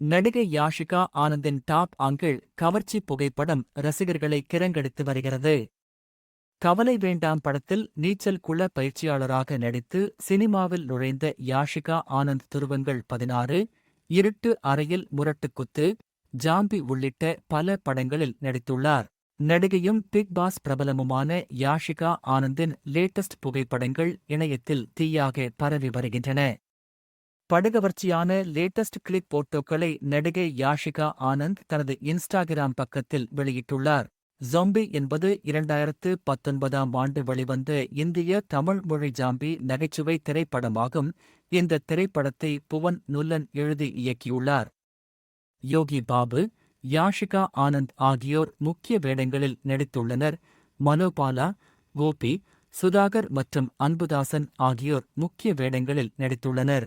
நடிகை Yashika ஆனந்தின் top uncle கவர்ச்சி புகைப்படம் ரசிகர்களை கிரங்கடித்து வருகிறது. கவலை வேண்டாம் படத்தில் நீச்சல் குள பயிற்சியாளராக நடித்து சினிமாவில் நுழைந்த யாஷிகா ஆனந்த் துருவங்கள் பதினாறு இருட்டு அறையில் முரட்டுக்குத்து ஜாம்பி உள்ளிட்ட பல படங்களில் நடித்துள்ளார். நடிகையும் பிக் பாஸ் பிரபலமுமான யாஷிகா ஆனந்தின் லேட்டஸ்ட் புகைப்படங்கள் இணையத்தில் தீயாக பரவி வருகின்றன. படுகவர்ச்சியான லேட்டஸ்ட் கிளிப் போட்டோக்களை நடிகை யாஷிகா ஆனந்த் தனது இன்ஸ்டாகிராம் பக்கத்தில் வெளியிட்டுள்ளார். ஜொம்பி என்பது இரண்டாயிரத்து பத்தொன்பதாம் ஆண்டு வெளிவந்த இந்திய தமிழ் மொழி ஜாம்பி நகைச்சுவை திரைப்படமாகும். இந்த திரைப்படத்தை புவன் நுல்லன் எழுதி இயக்கியுள்ளார். யோகி பாபு யாஷிகா ஆனந்த் ஆகியோர் முக்கிய வேடங்களில் நடித்துள்ளனர். மனோபாலா கோபி சுதாகர் மற்றும் அன்புதாசன் ஆகியோர் முக்கிய வேடங்களில் நடித்துள்ளனர்.